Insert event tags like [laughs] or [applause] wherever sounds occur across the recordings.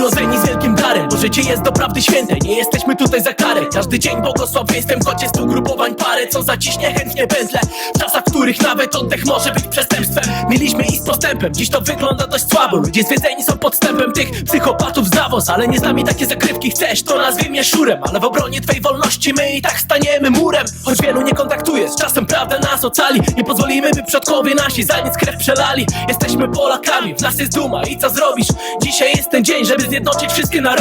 muros en Israel que darem, bo życie jest doprawdy święte Nie jesteśmy tutaj za karę, każdy dzień błogosławieństwem Choć jest tu grupowań parę, co zaciśnie chętnie pędzle. W czasach, w których nawet oddech może być przestępstwem. Mieliśmy iść z postępem, dziś to wygląda dość słabo. Ludzie zwiedzeni są podstępem tych psychopatów z Davos Ale nie z nami takie zakrywki chcesz, to nazwij mnie szurem Ale w obronie twej wolności my i tak staniemy murem. Choć wielu nie kontaktuje, z czasem prawda nas ocali. Nie pozwolimy, by przodkowie nasi za nic krew przelali. Jesteśmy Polakami, w nas jest duma i co zrobisz? Dzisiaj jest ten dzień, żeby zjednoczyć wszystkie narody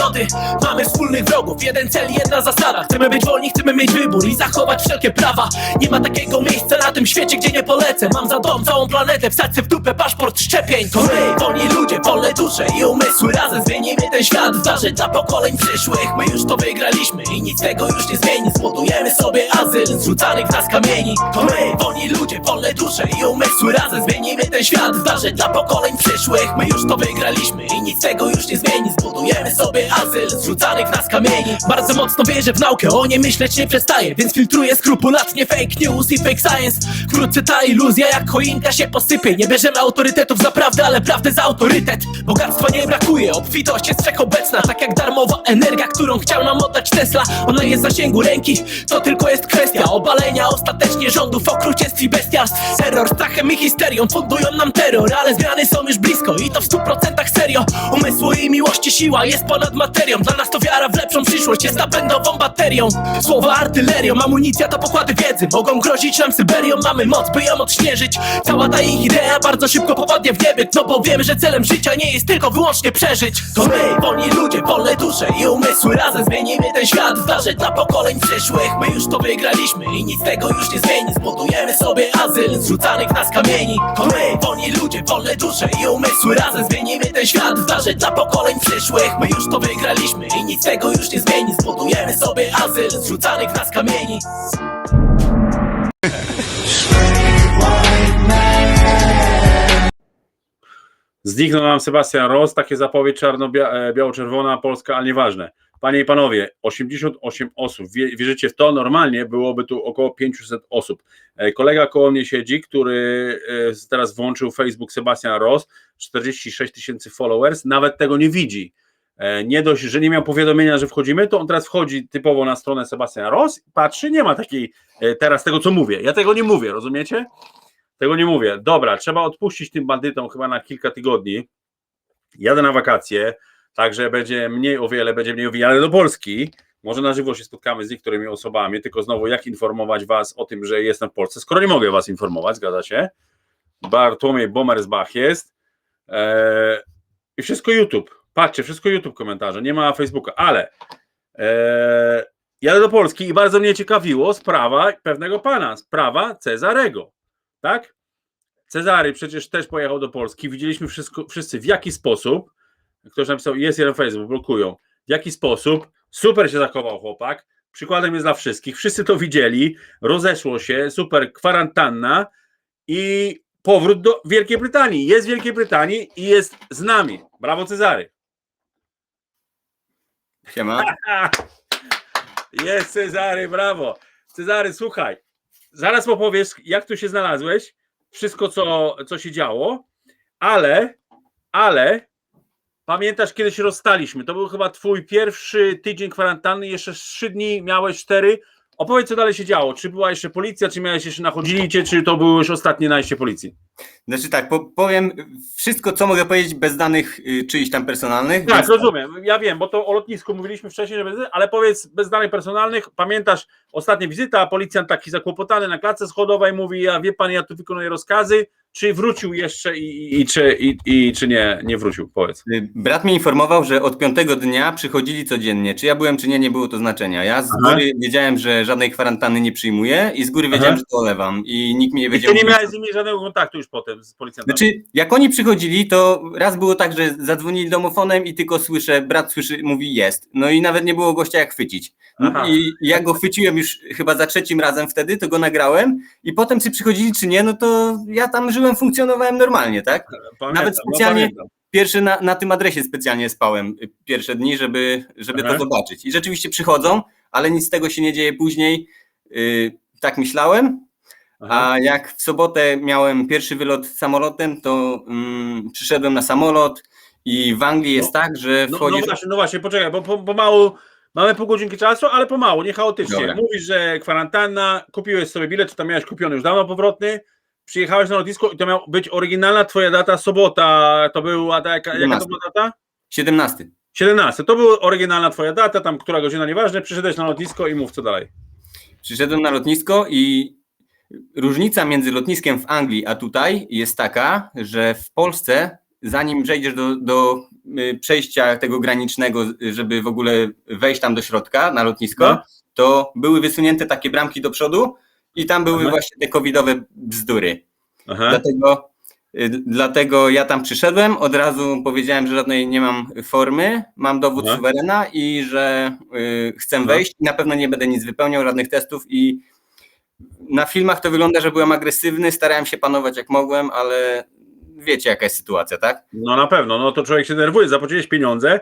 Mamy wspólnych wrogów, jeden cel, jedna zasada. Chcemy być wolni, chcemy mieć wybór i zachować wszelkie prawa. Nie ma takiego miejsca na tym świecie, gdzie nie polecę. Mam za dom całą planetę, wsadź se w dupę paszport szczepień. To my, wolni ludzie, wolne dusze i umysły. Razem zmienimy ten świat, zdarzy dla pokoleń przyszłych. My już to wygraliśmy i nic tego już nie zmieni. Zbudujemy sobie azyl zrzucanych w nas kamieni. To my, wolni ludzie, wolne dusze i umysły. Razem zmienimy ten świat, zdarzy dla pokoleń przyszłych. My już to wygraliśmy i nic tego już nie zmieni. Zbudujemy sobie azyl zrzucanych nas kamieni Bardzo mocno wierzę w naukę, o nie myśleć nie przestaję Więc filtruję skrupulatnie fake news i fake science. Wkrótce ta iluzja jak choinka się posypie. Nie bierzemy autorytetów za prawdę, ale prawdę za autorytet. Bogactwa nie brakuje, obfitość jest wszechobecna. Tak jak darmowa energia, którą chciał nam oddać Tesla. Ona jest w zasięgu ręki, to tylko jest kwestia Obalenia ostatecznie rządów, okrucieństw i bestialstw Terror, strachem i histerią fundują nam terror Ale zmiany są już blisko i to w stu procentach serio. Umysłu i miłości siła jest ponad materią. Dla nas to wiara w lepszą przyszłość jest napędową baterią. Słowa artylerią, amunicja to pokłady wiedzy. Mogą grozić nam Syberią, mamy moc by ją odśnieżyć. Cała ta ich idea bardzo szybko popadnie w niebyt No bo wiemy, że celem życia nie jest tylko wyłącznie przeżyć. To my, wolni ludzie, wolne dusze i umysły. Razem zmienimy ten świat, zdarzy dla pokoleń przyszłych. My już to wygraliśmy i nic tego już nie zmieni. Zbudujemy sobie azyl zrzucanych nas kamieni. To my, wolni ludzie, wolne dusze i umysły. Razem zmienimy ten świat, zdarzy dla pokoleń przyszłych. My już to wygraliśmy i nic tego już nie zmieni. Zbudujemy sobie azyl zrzucanych nas kamieni. Zniknął nam Sebastian Ross, takie zapowiedź czarno-biało-czerwona Polska, ale nieważne. Panie i panowie, 88 osób, Wie- wierzycie w to? Normalnie byłoby tu około 500 osób. E, Kolega koło mnie siedzi, który e, teraz włączył Facebook Sebastian Ross, 46 tysięcy followers, nawet tego nie widzi. E, Nie dość, że nie miał powiadomienia, że wchodzimy, to on teraz wchodzi typowo na stronę Sebastian Ross, patrzy, nie ma takiej teraz tego, co mówię. Ja tego nie mówię, rozumiecie? Tego nie mówię. Dobra, trzeba odpuścić tym bandytom chyba na kilka tygodni. Jadę na wakacje, także będzie mniej o wiele, będzie mniej o wiele, ale do Polski. Może na żywo się spotkamy z niektórymi osobami, tylko znowu jak informować Was o tym, że jestem w Polsce, skoro nie mogę Was informować, zgadza się. Bartłomiej Bomersbach jest. Eee, I wszystko YouTube. Patrzcie, wszystko YouTube komentarze, nie ma Facebooka, ale eee, jadę do Polski i bardzo mnie ciekawiło sprawa pewnego pana, sprawa Cezarego. Tak? Cezary przecież też pojechał do Polski. Widzieliśmy wszystko, wszyscy w jaki sposób. Ktoś napisał, jest jeden Facebook, blokują. W jaki sposób super się zachował chłopak. Przykładem jest dla wszystkich. Wszyscy to widzieli. Rozeszło się, super kwarantanna i powrót do Wielkiej Brytanii. Jest w Wielkiej Brytanii i jest z nami. Brawo Cezary. Siema. [laughs] Jest Cezary, brawo. Cezary, słuchaj, zaraz opowiesz, jak tu się znalazłeś, wszystko, co, co się działo, ale, ale pamiętasz, kiedy się rozstaliśmy, to był chyba twój pierwszy tydzień kwarantanny, jeszcze trzy dni, miałeś cztery. Opowiedz, co dalej się działo. Czy była jeszcze policja, czy miałeś jeszcze nachodzili cię, czy to było już ostatnie najście policji? Znaczy tak, po, powiem wszystko, co mogę powiedzieć bez danych y, czyichś tam personalnych. Tak, więc- rozumiem. Ja wiem, bo to o lotnisku mówiliśmy wcześniej, że bez, ale powiedz bez danych personalnych, pamiętasz ostatnia wizyta, policjant taki zakłopotany na klatce schodowej mówi, a wie pan, ja tu wykonuję rozkazy, czy wrócił jeszcze i, i, i, czy, i, i czy nie, nie wrócił, powiedz. Y, Brat mnie informował, że od piątego dnia przychodzili codziennie. Czy ja byłem, czy nie, nie było to znaczenia. Ja z Aha. góry wiedziałem, że żadnej kwarantanny nie przyjmuję i z góry wiedziałem, Aha. że to olewam. I nikt mi nie I wiedział. ty nie miałeś z nimi żadnego kontaktu już potem z policjantami. Znaczy, jak oni przychodzili, to raz było tak, że zadzwonili domofonem i tylko słyszę, brat słyszy, mówi jest. No i nawet nie było gościa jak chwycić. Aha. I jak go chwyciłem już chyba za trzecim razem wtedy, to go nagrałem i potem czy przychodzili, czy nie, no to ja tam żyłem, funkcjonowałem normalnie, tak? Pamiętam, nawet no specjalnie- pamiętam. Pierwszy na, na tym adresie specjalnie spałem y, pierwsze dni, żeby, żeby Aha. to zobaczyć. I rzeczywiście przychodzą, ale nic z tego się nie dzieje później. Yy, tak myślałem, Aha. a jak w sobotę miałem pierwszy wylot samolotem, to mm, przyszedłem na samolot I w Anglii jest tak, że No, no wchodzisz... właśnie, no właśnie, poczekaj, bo po, pomału mamy pół godzinki czasu, ale pomału, nie chaotycznie. Dobra. Mówisz, że kwarantanna, kupiłeś sobie bilet, czy tam miałeś kupiony już dawno powrotny, przyjechałeś na lotnisko i to miała być oryginalna twoja data sobota, to była ta, jaka, jaka to 17. była data? 17. 17. To była oryginalna twoja data, tam która godzina, nieważne, przyszedłeś na lotnisko i mów co dalej. Przyszedłem na lotnisko i różnica między lotniskiem w Anglii a tutaj jest taka, że w Polsce, zanim przejdziesz do, do y, przejścia tego granicznego, żeby w ogóle wejść tam do środka na lotnisko, No. to były wysunięte takie bramki do przodu i tam były Aha. właśnie te covidowe bzdury. Aha. Dlatego, y, dlatego ja tam przyszedłem, od razu powiedziałem, że żadnej nie mam formy, mam dowód suwerena i że y, chcę Aha. wejść i na pewno nie będę nic wypełniał, żadnych testów i na filmach to wygląda, że byłem agresywny, starałem się panować jak mogłem, ale wiecie jaka jest sytuacja, tak? No na pewno, no to człowiek się denerwuje, zapłaciłeś pieniądze,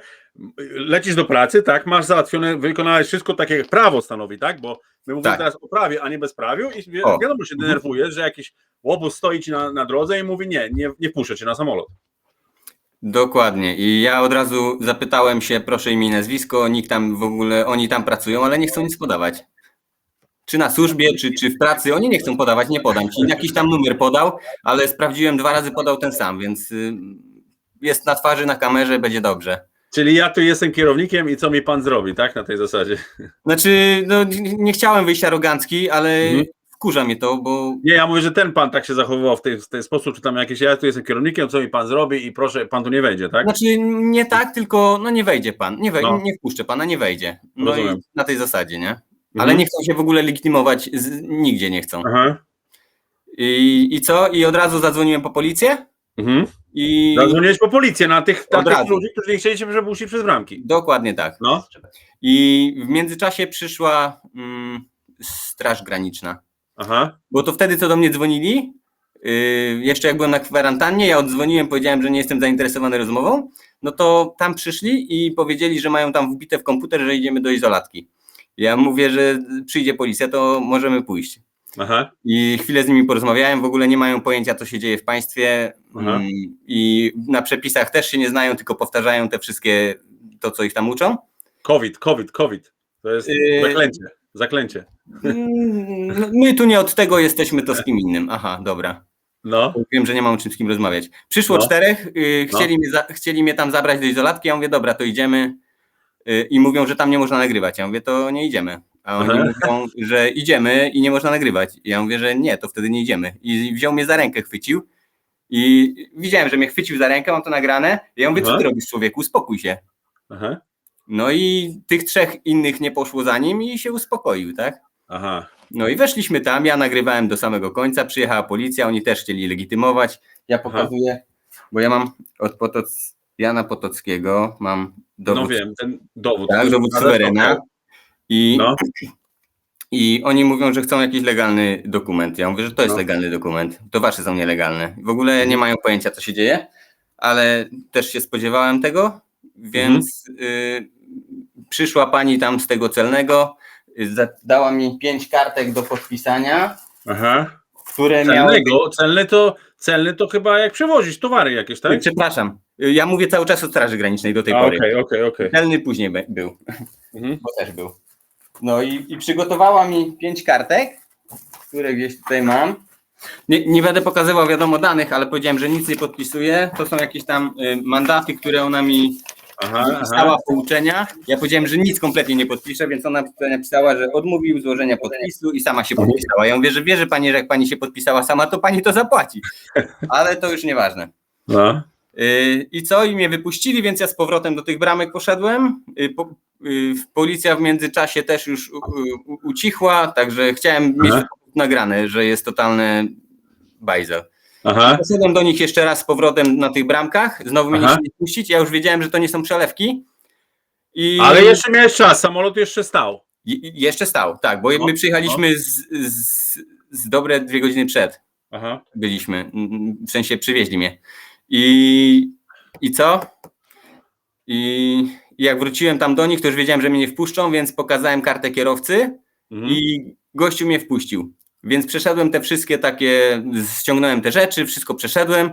lecisz do pracy, tak, masz załatwione, wykonałeś wszystko tak jak prawo stanowi, tak, bo my mówimy Tak. teraz o prawie, a nie bezprawiu i wi- O. wiadomo, że się Mhm. denerwujesz, że jakiś łobuz stoi ci na, na drodze i mówi nie, nie, nie puszczę cię na samolot. Dokładnie. I ja od razu zapytałem się, proszę imię i nazwisko, nikt tam w ogóle, oni tam pracują, ale nie chcą nic podawać. Czy na służbie, czy, czy w pracy, oni nie chcą podawać, nie podam ci. Jakiś tam numer podał, ale sprawdziłem dwa razy, podał ten sam, więc y, jest na twarzy, na kamerze, będzie dobrze. Czyli ja tu jestem kierownikiem i co mi pan zrobi, tak, na tej zasadzie. [laughs] Znaczy, no, nie chciałem wyjść arogancki, ale Mhm. wkurza mnie to, bo Nie, ja mówię, że ten pan tak się zachowywał w, tej, w ten sposób, czy tam jakieś, ja tu jestem kierownikiem, co mi pan zrobi i proszę, pan tu nie wejdzie, tak? Znaczy nie tak, tylko no nie wejdzie pan, nie, wej- No. nie wpuszczę pana, nie wejdzie. No Rozumiem. i na tej zasadzie, nie? Ale Mhm. nie chcą się w ogóle legitymować, z, nigdzie nie chcą. Aha. I, I co? I od razu zadzwoniłem po policję Mhm. i Zadzwoniłeś po policję na tych, na Od tych razu. ludzi, którzy nie chcieli się przepuścić przez bramki. dokładnie tak. No. I w międzyczasie przyszła mm, Straż Graniczna. Aha. Bo to wtedy, co do mnie dzwonili, yy, jeszcze jak byłem na kwarantannie, ja odzwoniłem, powiedziałem, że nie jestem zainteresowany rozmową, no to tam przyszli i powiedzieli, że mają tam wbite w komputer, że idziemy do izolatki. Ja mówię, że przyjdzie policja, to możemy pójść. Aha. I chwilę z nimi porozmawiałem, w ogóle nie mają pojęcia, co się dzieje w państwie Aha. mm, i na przepisach też się nie znają, tylko powtarzają te wszystkie, to co ich tam uczą. COVID, COVID, COVID. To jest Yy. zaklęcie. Zaklęcie. Mm, no, My tu nie od tego jesteśmy, to z kim innym. Aha, dobra. No. Wiem, że nie mam o czym z kim rozmawiać. Przyszło No. czterech, y, No. chcieli, mnie za, chcieli mnie tam zabrać do izolatki, ja mówię, dobra, to idziemy. Y, I mówią, że tam nie można nagrywać. Ja mówię, to nie idziemy. A oni Aha. mówią, że idziemy i nie można nagrywać. Ja mówię, że nie, to wtedy nie idziemy. I wziął mnie za rękę, chwycił. I widziałem, że mnie chwycił za rękę, mam to nagrane. Ja mówię, co Aha. ty robisz, człowieku, uspokój się. Aha. No i tych trzech innych nie poszło za nim i się uspokoił, tak? Aha. No i weszliśmy tam, ja nagrywałem do samego końca, przyjechała policja, oni też chcieli legitymować. Ja pokazuję, bo ja mam od Potoc, Jana Potockiego, mam dowód, No wiem, ten dowód. tak, dowód suwerena i, No. i oni mówią, że chcą jakiś legalny dokument. Ja mówię, że to jest No. legalny dokument, to wasze są nielegalne. W ogóle nie mają pojęcia, co się dzieje, ale też się spodziewałem tego, więc y, przyszła pani tam z tego celnego, y, dała mi pięć kartek do podpisania, Aha. które miały. Celnego, celny to, celny to chyba jak przewozić towary jakieś, tak? Przepraszam, ja mówię cały czas o Straży Granicznej do tej A, pory. Okej, okej, okej. Celny później be- był, Mhm. bo też był. No i, i przygotowała mi pięć kartek, które gdzieś tutaj mam. Nie, nie będę pokazywał wiadomo danych, ale powiedziałem, że nic nie podpisuję. To są jakieś tam y, mandaty, które ona mi Aha, napisała aha. pouczenia. Ja powiedziałem, że nic kompletnie nie podpiszę, więc ona tutaj napisała, że odmówił złożenia podpisu i sama się podpisała. Ja mówię, że wierzy pani, że jak pani się podpisała sama, to pani to zapłaci. [laughs] Ale to już nieważne. No. Yy, I co? I mnie wypuścili, więc ja z powrotem do tych bramek poszedłem. Po, yy, policja w międzyczasie też już ucichła, także chciałem mieć Aha. nagrane, że jest totalny bajzel. Aha. Poszedłem do nich jeszcze raz z powrotem na tych bramkach, znowu mnie nie puścić, ja już wiedziałem, że to nie są przelewki. I Ale jeszcze miałeś czas, samolot jeszcze stał. I jeszcze stał, tak, bo No, my przyjechaliśmy z, z, z dobre dwie godziny przed. Aha. byliśmy, mm, w sensie przywieźli mnie. I, i co? I i jak wróciłem tam do nich, to już wiedziałem, że mnie nie wpuszczą, więc pokazałem kartę kierowcy Mhm. i gościu mnie wpuścił. Więc przeszedłem te wszystkie takie, ściągnąłem te rzeczy, wszystko przeszedłem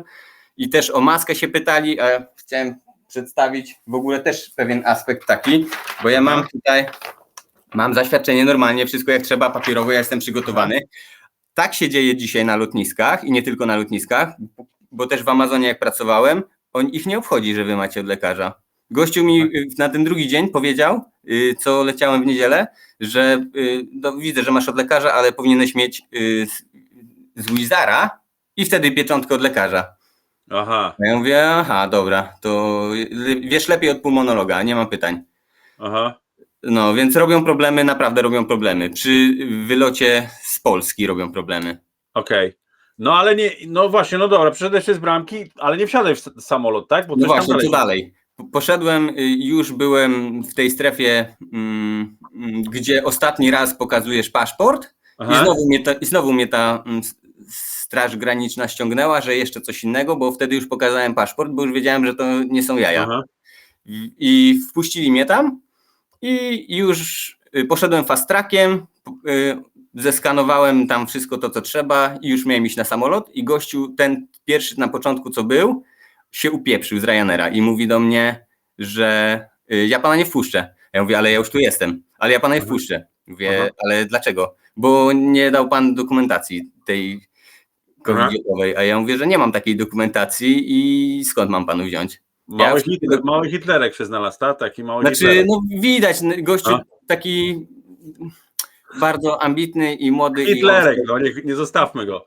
i też o maskę się pytali, a chciałem przedstawić w ogóle też pewien aspekt taki, bo ja mam tutaj, mam zaświadczenie normalnie, wszystko jak trzeba, papierowo, ja jestem przygotowany. Tak się dzieje dzisiaj na lotniskach i nie tylko na lotniskach, bo też w Amazonie jak pracowałem, on ich nie obchodzi, że wy macie od lekarza. Gościu mi y, na ten drugi dzień powiedział, y, co leciałem w niedzielę, że y, no, widzę, że masz od lekarza, ale powinieneś mieć z, z Wizara i wtedy pieczątkę od lekarza. Aha, A ja mówię, aha, dobra, to wiesz lepiej od pulmonologa, nie mam pytań. aha. No, więc robią problemy, naprawdę robią problemy. Przy wylocie z Polski robią problemy. Okej. No ale nie, no właśnie, no dobra, przyszedłeś się z bramki, ale nie wsiadaj w samolot, tak? Bo No właśnie, co się- dalej? Po- Poszedłem, y, już byłem w tej strefie, mm, mm, gdzie ostatni raz pokazujesz paszport i znowu mnie ta, i znowu mnie ta mm, Straż Graniczna ściągnęła, że jeszcze coś innego, bo wtedy już pokazałem paszport, bo już wiedziałem, że to nie są jaja. Aha. I wpuścili mnie tam i już y, poszedłem fast trackiem, y, zeskanowałem tam wszystko to, co trzeba i już miałem iść na samolot i gościu, ten pierwszy na początku, co był, się upieprzył z Ryanaira i mówi do mnie, że y, ja pana nie wpuszczę. Ja mówię, ale ja już tu jestem, ale ja pana nie wpuszczę. Mówię, Aha. ale dlaczego? Bo nie dał pan dokumentacji tej covidowej, a ja mówię, że nie mam takiej dokumentacji i skąd mam panu wziąć? Mały, Ja- Hitler, mały Hitlerek się znalazł, tak? Taki mały Znaczy, Hitlerek. no widać, n- gościu A? taki bardzo ambitny i młody Hitlerek, i no nie, nie zostawmy go.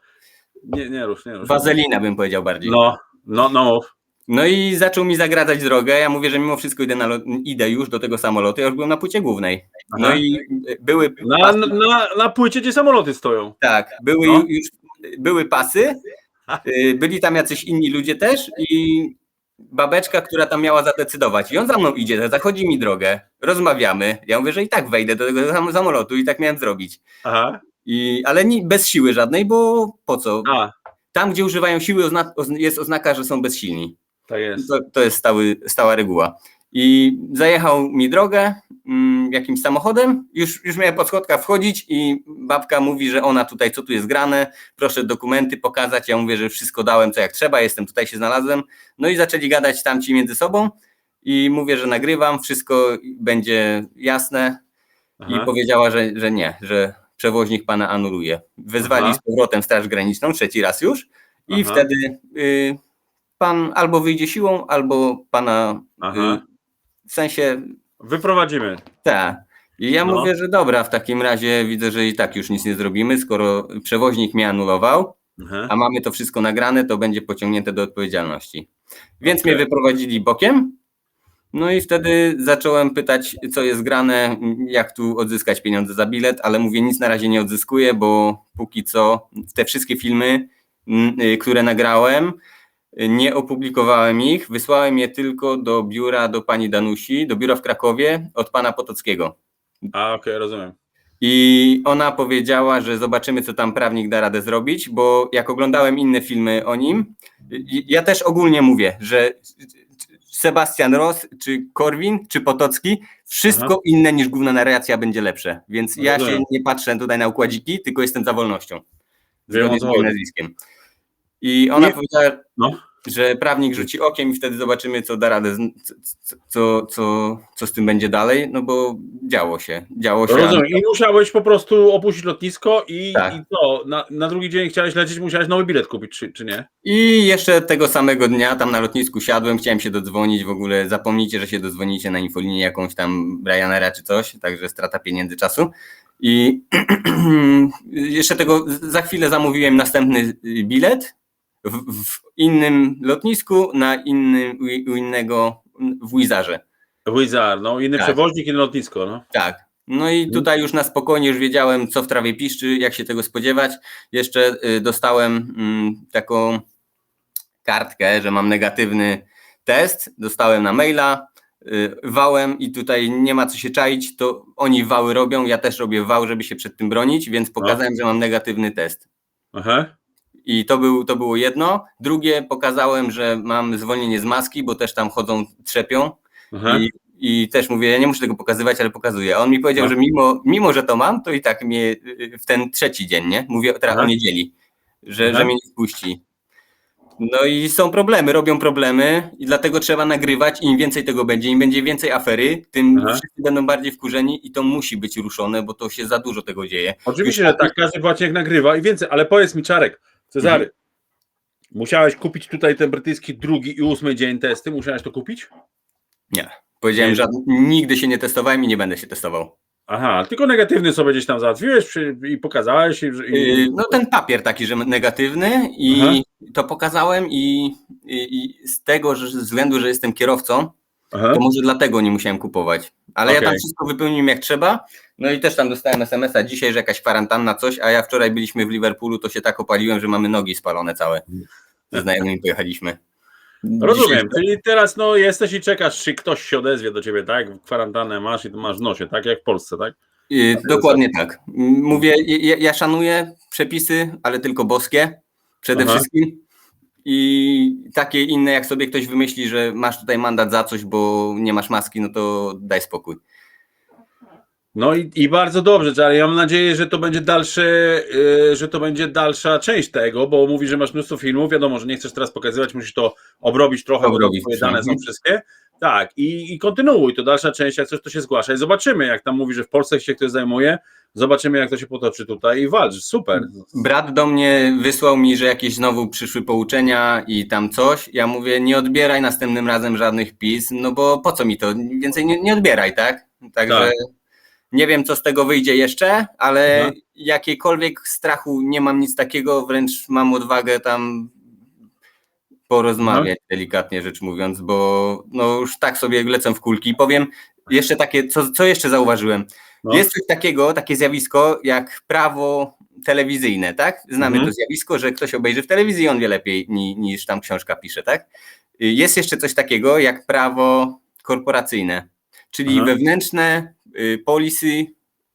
Nie, nie rusz, nie rusz. wazelina bym powiedział bardziej. No. No, no, no. i zaczął mi zagradzać drogę, ja mówię, że mimo wszystko idę, na, idę już do tego samolotu, ja już byłem na płycie głównej. No Aha. i były Na, na, na płycie, gdzie samoloty stoją. tak, były No. już były pasy, [laughs] y, byli tam jacyś inni ludzie też i babeczka, która tam miała zadecydować. I on za mną idzie, zachodzi mi drogę, rozmawiamy. Ja mówię, że i tak wejdę do tego sam- samolotu i tak miałem zrobić. Aha. I, ale ni, bez siły żadnej, bo po co? A, Tam, gdzie używają siły, ozna, ozn- jest oznaka, że są bezsilni. tak jest. To, to jest stały, stała reguła. I zajechał mi drogę jakimś samochodem, już, już miałem pod schodka wchodzić i babka mówi, że ona tutaj, co tu jest grane, proszę dokumenty pokazać. Ja mówię, że wszystko dałem, co jak trzeba, jestem tutaj, się znalazłem. No i zaczęli gadać tamci między sobą i mówię, że nagrywam, wszystko będzie jasne i Aha. powiedziała, że, że nie, że przewoźnik pana anuluje. Wezwali Aha. z powrotem Straż Graniczną, trzeci raz już i Aha. wtedy y, pan albo wyjdzie siłą, albo pana y, w sensie Wyprowadzimy. tak. I ja No. mówię, że dobra, w takim razie widzę, że i tak już nic nie zrobimy, skoro przewoźnik mnie anulował, Aha. a mamy to wszystko nagrane, to będzie pociągnięte do odpowiedzialności. Więc Okej. mnie wyprowadzili bokiem. No i wtedy zacząłem pytać, co jest grane, jak tu odzyskać pieniądze za bilet, ale mówię, nic na razie nie odzyskuję, bo póki co te wszystkie filmy, y, które nagrałem, nie opublikowałem ich, wysłałem je tylko do biura, do pani Danusi, do biura w Krakowie od pana Potockiego. A, okej, rozumiem. I ona powiedziała, że zobaczymy, co tam prawnik da radę zrobić, bo jak oglądałem inne filmy o nim, ja też ogólnie mówię, że Sebastian Ross, czy Korwin, czy Potocki, wszystko Aha. inne niż główna narracja będzie lepsze. Więc ja się Rozumiem. nie patrzę tutaj na układziki, tylko jestem za wolnością. Wiem, z nazwiskiem. I ona Nie- powiedziała, No. Że prawnik rzuci okiem i wtedy zobaczymy, co da radę, co, co, co z tym będzie dalej, no bo działo się, działo się. Rozumiem. I musiałeś po prostu opuścić lotnisko i, Tak. i co? Na, na drugi dzień chciałeś lecieć, musiałeś nowy bilet kupić, czy, czy nie? I jeszcze tego samego dnia tam na lotnisku siadłem, chciałem się dodzwonić, w ogóle zapomnijcie, że się dodzwonicie na infolinię jakąś tam Ryanaira czy coś, także strata pieniędzy, czasu. I [clears throat] jeszcze tego, za chwilę zamówiłem następny bilet w, w innym lotnisku, na innym, u, innego, w Wizarze. Wizard, no inny Tak. przewoźnik, inne lotnisko, no. Tak. No i tutaj już na spokojnie już wiedziałem, co w trawie piszczy, jak się tego spodziewać. Jeszcze y, dostałem mm, taką kartkę, że mam negatywny test. Dostałem na maila y, wałem i tutaj nie ma co się czaić, to oni wały robią, ja też robię wał, żeby się przed tym bronić, więc pokazałem, że mam negatywny test. Aha. I to, był, to było jedno. Drugie pokazałem, że mam zwolnienie z maski, bo też tam chodzą, trzepią. I, I też mówię, ja nie muszę tego pokazywać, ale pokazuję. A on mi powiedział, No. że mimo, mimo, że to mam, to i tak mnie w ten trzeci dzień, nie? Mówię teraz Aha. o niedzieli, że, Aha. że mnie nie wpuści. No i są problemy, robią problemy i dlatego trzeba nagrywać. Im więcej tego będzie, im będzie więcej afery, tym Aha. wszyscy będą bardziej wkurzeni i to musi być ruszone, bo to się za dużo tego dzieje. Oczywiście, Już- że tak, każdy płaciek nagrywa i więcej, ale powiedz mi Czarek, Cezary, Mhm. musiałeś kupić tutaj ten brytyjski drugi i ósmy dzień testy, musiałeś to kupić? Nie. Powiedziałem, że nigdy się nie testowałem i nie będę się testował. Aha, tylko negatywny sobie gdzieś tam załatwiłeś i pokazałeś. I, i, Yy, No ten papier taki, że negatywny i Aha. to pokazałem i, i, i z tego że, ze względu, że jestem kierowcą, Aha. to może dlatego nie musiałem kupować. Ale ja tam wszystko wypełniłem jak trzeba. No i też tam dostałem SMS-a dzisiaj, że jakaś kwarantanna, coś, a ja wczoraj byliśmy w Liverpoolu, to się tak opaliłem, że mamy nogi spalone całe. Ze znajomymi pojechaliśmy. Rozumiem, czyli teraz no jesteś i czekasz, czy ktoś się odezwie do ciebie, tak? Kwarantannę masz i to masz w nosie, tak jak w Polsce, tak? Yy, dokładnie tak. Mówię, ja, ja szanuję przepisy, ale tylko boskie przede Aha. wszystkim. I takie inne, jak sobie ktoś wymyśli, że masz tutaj mandat za coś, bo nie masz maski, no to daj spokój. No i, i bardzo dobrze, ale ja mam nadzieję, że to będzie dalsze, yy, że to będzie dalsza część tego, bo mówi, że masz mnóstwo filmów, wiadomo, że nie chcesz teraz pokazywać, musisz to obrobić trochę, Obrobić, bo twoje dane są mhm. wszystkie. Tak, i, i kontynuuj, to dalsza część, jak coś to się zgłasza i zobaczymy, jak tam mówi, że w Polsce się ktoś zajmuje, zobaczymy, jak to się potoczy tutaj i walcz, super. Brat do mnie wysłał mi, że jakieś znowu przyszły pouczenia i tam coś. Ja mówię, nie odbieraj następnym razem żadnych pis, no bo po co mi to? Więcej nie, nie odbieraj, tak? Także Tak. Nie wiem, co z tego wyjdzie jeszcze, ale Aha. jakiekolwiek strachu nie mam nic takiego, wręcz mam odwagę tam porozmawiać, delikatnie rzecz mówiąc, bo no już tak sobie lecę w kulki. Powiem jeszcze takie, co, co jeszcze zauważyłem? No. Jest coś takiego, takie zjawisko jak prawo telewizyjne, tak? Znamy Mhm. to zjawisko, że ktoś obejrzy w telewizji i on wie lepiej ni, niż tam książka pisze, tak? Jest jeszcze coś takiego jak prawo korporacyjne, czyli Aha. wewnętrzne policy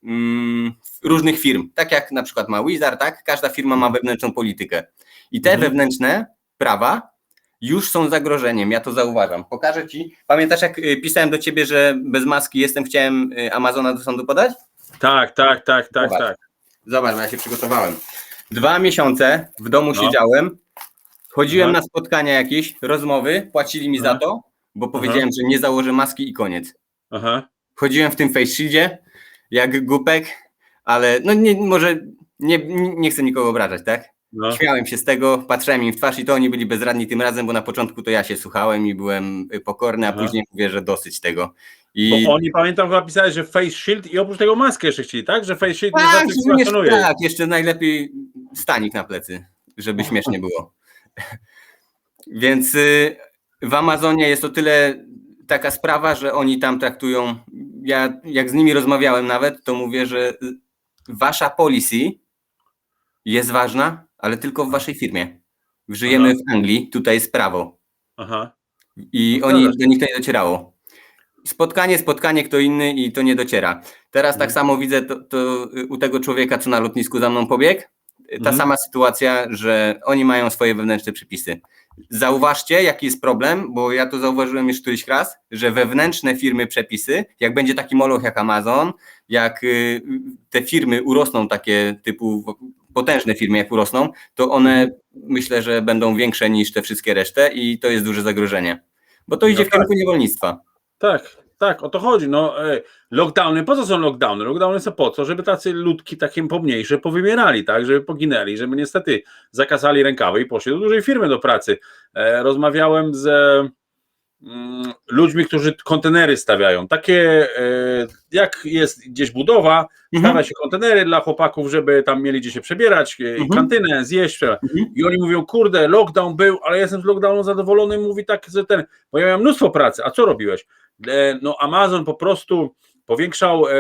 mm, różnych firm, tak jak na przykład ma Wizard, tak? Każda firma ma wewnętrzną politykę. I te Mhm. wewnętrzne prawa już są zagrożeniem, ja to zauważam. Pokażę ci. Pamiętasz, jak y, pisałem do ciebie, że bez maski jestem, chciałem y, Amazona do sądu podać? Tak, tak, tak, tak, Zobacz. tak. Zobacz, ja się przygotowałem. Dwa miesiące w domu No. siedziałem, chodziłem Aha. na spotkania jakieś, rozmowy, płacili mi za Aha. to, bo powiedziałem, że nie założę maski i koniec. Aha. Chodziłem w tym face shieldzie, jak głupek, ale no nie, może nie, nie chcę nikogo obrażać, tak? No. Śmiałem się z tego, patrzyłem im w twarz i to oni byli bezradni tym razem, bo na początku to ja się słuchałem i byłem y, pokorny, a później mówię, że dosyć tego. I Bo oni pamiętam chyba pisali, że face shield i oprócz tego maskę jeszcze chcieli, tak? Że face shield nie tak, nie, satysfakcjonuje. tak, jeszcze najlepiej stanik na plecy, żeby śmiesznie było. [laughs] Więc y, w Amazonie jest o tyle taka sprawa, że oni tam traktują, ja jak z nimi rozmawiałem nawet, to mówię, że wasza policy jest ważna, ale tylko w waszej firmie. Żyjemy Aha. w Anglii, tutaj jest prawo. Aha. I No oni, do nich to nie docierało. Spotkanie, spotkanie, kto inny i to nie dociera. Teraz tak Mhm. samo widzę to, to u tego człowieka, co na lotnisku za mną pobiegł. Ta Mhm. sama sytuacja, że oni mają swoje wewnętrzne przepisy. Zauważcie, jaki jest problem, bo ja to zauważyłem już któryś raz, że wewnętrzne firmy przepisy, jak będzie taki moloch jak Amazon, jak y, te firmy urosną takie typu potężne firmy jak urosną, to one myślę, że będą większe niż te wszystkie resztę i to jest duże zagrożenie. Bo to idzie No w kierunku niewolnictwa. Tak, tak, o to chodzi. No, lockdowny, po co są lockdowny? Lockdowny są po co? Żeby tacy ludki takie pomniejsze powymierali, tak? Żeby poginęli, żeby niestety zakasali rękawy i poszli do dużej firmy do pracy. E, rozmawiałem z ludźmi, którzy kontenery stawiają. Takie, e, jak jest gdzieś budowa, stawia się kontenery dla chłopaków, żeby tam mieli gdzie się przebierać, e, i Mhm. kantynę, zjeść. Mhm. I oni mówią, kurde, lockdown był, ale jestem z lockdownu zadowolony, mówi tak, że ten, bo ja miałem mnóstwo pracy, a co robiłeś? E, No Amazon po prostu powiększał e,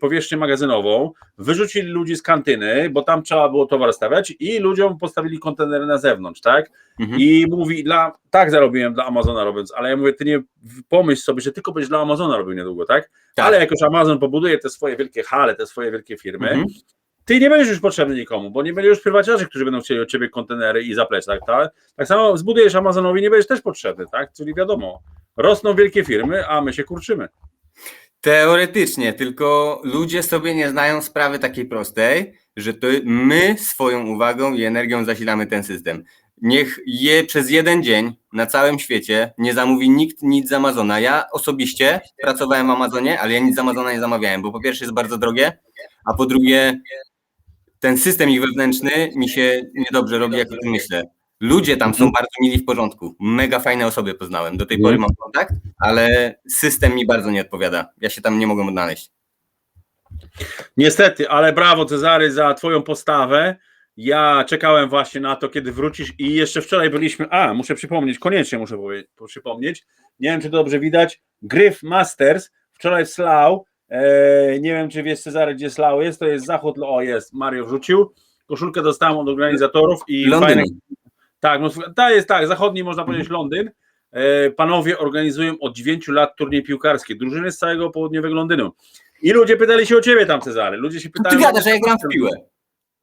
powierzchnię magazynową, wyrzucili ludzi z kantyny, bo tam trzeba było towar stawiać i ludziom postawili kontenery na zewnątrz, tak? Mhm. I mówi, dla, tak zarobiłem dla Amazona robiąc, ale ja mówię, ty nie pomyśl sobie, że tylko będziesz dla Amazona robił niedługo, tak? Tak. Ale jak już Amazon pobuduje te swoje wielkie hale, te swoje wielkie firmy, Mhm. ty nie będziesz już potrzebny nikomu, bo nie będzie już prywaciarzy, którzy będą chcieli od ciebie kontenery i zaplecze, tak, tak? Tak samo zbudujesz Amazonowi, nie będziesz też potrzebny, tak? Czyli wiadomo, rosną wielkie firmy, a my się kurczymy. Teoretycznie, tylko ludzie sobie nie znają sprawy takiej prostej, że to my swoją uwagą i energią zasilamy ten system. Niech je przez jeden dzień na całym świecie, nie zamówi nikt nic z Amazona. Ja osobiście pracowałem w Amazonie, ale ja nic z Amazona nie zamawiałem, bo po pierwsze jest bardzo drogie, a po drugie ten system ich wewnętrzny mi się niedobrze robi, jak o tym myślę. Ludzie tam są bardzo mili w porządku. Mega fajne osoby poznałem. Do tej pory mam kontakt, ale system mi bardzo nie odpowiada. Ja się tam nie mogę odnaleźć. Niestety, ale brawo Cezary za twoją postawę. Ja czekałem właśnie na to, kiedy wrócisz i jeszcze wczoraj byliśmy, a muszę przypomnieć, koniecznie muszę przypomnieć, nie wiem czy dobrze widać, Gryf Masters, wczoraj w Slough, e, nie wiem czy wiesz Cezary, gdzie Slough jest, to jest zachód, o jest, Mario wrzucił, koszulkę dostałem od organizatorów i Londyn. fajne, tak, no, to jest tak, zachodni można powiedzieć Londyn, e, panowie organizują od 9 lat turniej piłkarski, drużyny z całego południowego Londynu. I ludzie pytali się o ciebie tam Cezary, ludzie się pytają... Ty gadasz, że ja gram w piłę.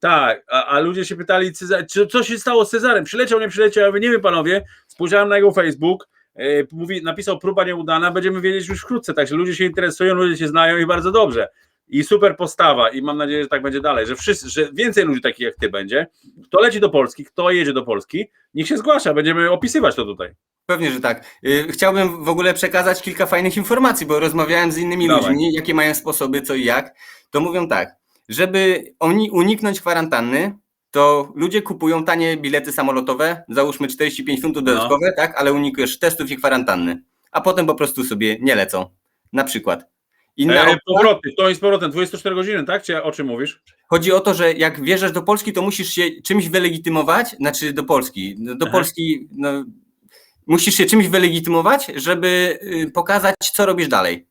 Tak, a, a ludzie się pytali, Cezar, czy, co się stało z Cezarem? Przyleciał, nie przyleciał? Ja mówię, nie wiem panowie, spojrzałem na jego Facebook, e, mówi, napisał próba nieudana, będziemy wiedzieć już wkrótce, także ludzie się interesują, ludzie się znają i bardzo dobrze. I super postawa i mam nadzieję, że tak będzie dalej, że wszyscy, że więcej ludzi takich jak ty będzie. Kto leci do Polski, kto jedzie do Polski, niech się zgłasza, będziemy opisywać to tutaj. Pewnie, że tak. Y, Chciałbym w ogóle przekazać kilka fajnych informacji, bo rozmawiałem z innymi Dawaj. ludźmi, jakie mają sposoby, co i jak. To mówią tak, żeby oni uniknąć kwarantanny, to ludzie kupują tanie bilety samolotowe, załóżmy 45 funtów No. dodatkowe, tak, ale unikujesz testów i kwarantanny, a potem po prostu sobie nie lecą. Na przykład. Inna E, powroty, to jest powrotem, 24 godziny, tak? Czy o czym mówisz? Chodzi o to, że jak wjeżdżasz do Polski, to musisz się czymś wylegitymować, znaczy do Polski. No, Do Aha. Polski no, musisz się czymś wylegitymować, żeby y, pokazać, co robisz dalej.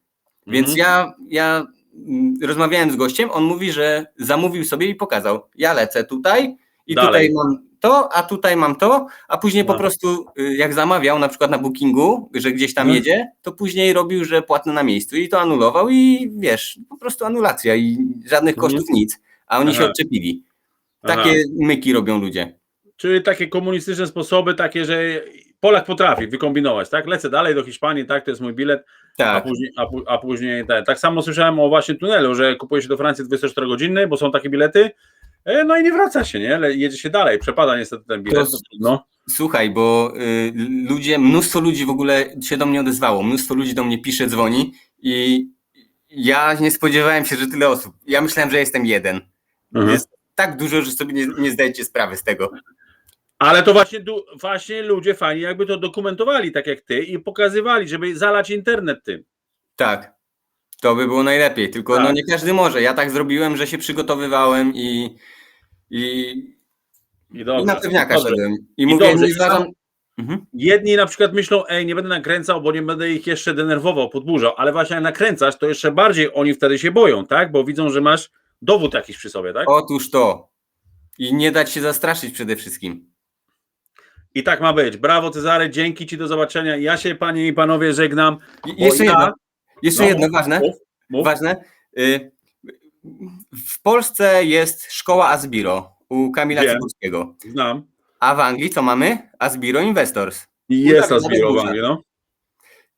Więc Mhm. ja, ja mm, rozmawiałem z gościem, on mówi, że zamówił sobie i pokazał. Ja lecę tutaj i Dalej. tutaj mam to, a tutaj mam to, a później po No. prostu y, jak zamawiał na przykład na bookingu, że gdzieś tam Mhm. jedzie, to później robił, że płatne na miejscu i to anulował i wiesz, po prostu anulacja i żadnych Mhm. kosztów nic, a oni się Aha. odczepili. Aha. Takie myki robią ludzie. Czyli takie komunistyczne sposoby, takie, że Polak potrafi wykombinować, tak? Lecę dalej do Hiszpanii, tak, to jest mój bilet, a Tak. później, a, a później tak. tak samo słyszałem o właśnie tunelu, że kupuje się do Francji 24-godzinny, bo są takie bilety, no i nie wraca się, nie? Jedzie się dalej, przepada niestety ten bilet. To- No, Słuchaj, bo y, ludzie, mnóstwo ludzi w ogóle się do mnie odezwało, mnóstwo ludzi do mnie pisze, dzwoni i ja nie spodziewałem się, że tyle osób. Ja myślałem, że jestem jeden. Mhm. Jest tak dużo, że sobie nie, nie zdajecie sprawy z tego. Ale to właśnie, właśnie ludzie fajnie jakby to dokumentowali, tak jak ty, i pokazywali, żeby zalać internet tym. Tak. To by było najlepiej, tylko Tak. no nie każdy może. Ja tak zrobiłem, że się przygotowywałem i, i, I i dobrze. na pewniaka szedłem. I, I mówię, dobrze, i Mhm. Jedni na przykład myślą, ej, nie będę nakręcał, bo nie będę ich jeszcze denerwował, podburzał, ale właśnie jak nakręcasz, to jeszcze bardziej oni wtedy się boją, tak? Bo widzą, że masz dowód jakiś przy sobie, tak? Otóż to. I nie dać się zastraszyć przede wszystkim. I tak ma być. Brawo Cezary, dzięki Ci, do zobaczenia. Ja się, Panie i Panowie, żegnam. I- Jeszcze ja- jedno, jeszcze No, jedno ważne. Mów, mów. Ważne. Y, W Polsce jest szkoła Asbiro u Kamila Wiem. Cybulskiego. Znam. A w Anglii co mamy? Asbiro Investors. I jest biuro w Anglii, no.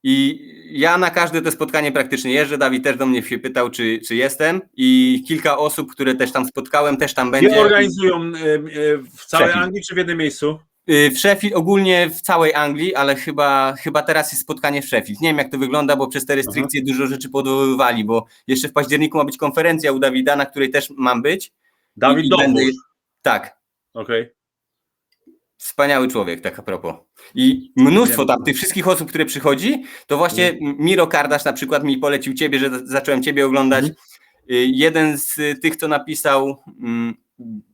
I ja na każde to spotkanie praktycznie jeżdżę. Dawid też do mnie się pytał, czy, czy jestem. I kilka osób, które też tam spotkałem, też tam Gdzie będzie. organizują y, y, w całej. Anglii czy w jednym miejscu? Y, W Sheffield, ogólnie w całej Anglii, ale chyba, chyba teraz jest spotkanie w Sheffield. Nie wiem, jak to wygląda, bo przez te restrykcje dużo rzeczy podwoływali, bo jeszcze w październiku ma być konferencja u Dawida, na której też mam być. Dawid I- będę-. Tak, Okej. Wspaniały człowiek, tak a propos. I mnóstwo tam tych wszystkich osób, które przychodzi, to właśnie Miro Kardasz na przykład mi polecił ciebie, że za- zacząłem ciebie oglądać. Mhm. Y, Jeden z tych, co napisał mm,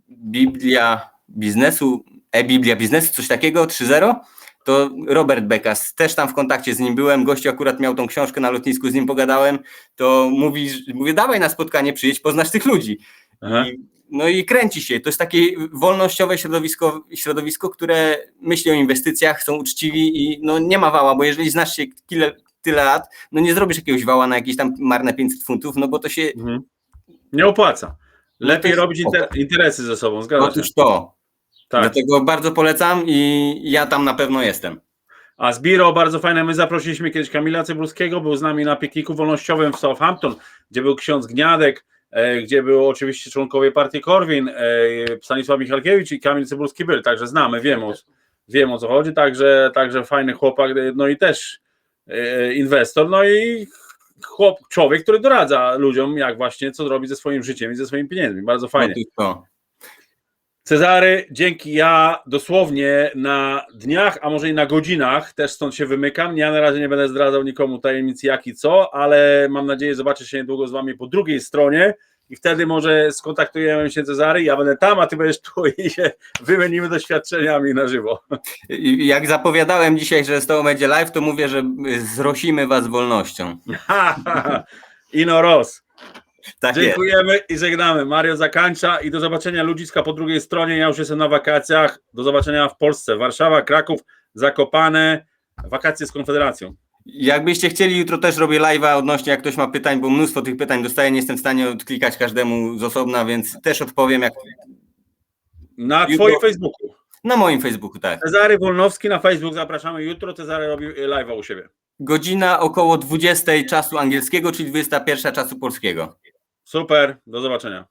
Biblia biznesu, e-Biblia biznesu, coś takiego, 3.0, to Robert Bekas. Też tam w kontakcie z nim byłem. Gościu akurat miał tą książkę na lotnisku, z nim pogadałem. To mówi, mówię, dawaj na spotkanie, przyjedź, poznasz tych ludzi. I, no i kręci się. To jest takie wolnościowe środowisko, środowisko, które myśli o inwestycjach, są uczciwi i no nie ma wała, bo jeżeli znasz się tyle, tyle lat, no nie zrobisz jakiegoś wała na jakieś tam marne 500 funtów, no bo to się Mhm. Nie opłaca. Lepiej jest robić inter interesy ze sobą, zgadza się. otóż to. Tak. Dlatego bardzo polecam i ja tam na pewno jestem. A z Biro bardzo fajne. My zaprosiliśmy kiedyś Kamila Cybulskiego, był z nami na pikniku wolnościowym w Southampton, gdzie był ksiądz Gniadek, e, gdzie były oczywiście członkowie partii Korwin, e, Stanisław Michalkiewicz i Kamil Cybulski był, także znamy, wiemy, o, wiem o co chodzi, także, także fajny chłopak, no i też e, inwestor, no i chłop, człowiek, który doradza ludziom, jak właśnie, co zrobić ze swoim życiem i ze swoimi pieniędzmi. Bardzo fajnie. To. Cezary, dzięki. Ja dosłownie na dniach, a może i na godzinach też stąd się wymykam. Ja na razie nie będę zdradzał nikomu tajemnic jak i co, ale mam nadzieję zobaczyć się niedługo z wami po drugiej stronie i wtedy może skontaktujemy się Cezary, ja będę tam, a ty będziesz tu i się wymienimy doświadczeniami na żywo. I Jak zapowiadałem dzisiaj, że z tobą będzie live, to mówię, że zrosimy was wolnością. [laughs] Ino Ros. Tak jest. Dziękujemy i żegnamy. Mario zakańcza i do zobaczenia ludziska po drugiej stronie. Ja już jestem na wakacjach. Do zobaczenia w Polsce. Warszawa, Kraków, Zakopane. Wakacje z Konfederacją. Jakbyście chcieli, jutro też robię live'a odnośnie, jak ktoś ma pytań, bo mnóstwo tych pytań dostaję, nie jestem w stanie odklikać każdemu z osobna, więc też odpowiem jak Na Jutro- twoim Facebooku. na moim Facebooku, tak. Cezary Wolnowski na Facebook zapraszamy jutro. Cezary robi live'a u siebie. Godzina około 20 czasu angielskiego, czyli 21 czasu polskiego. Super, do zobaczenia.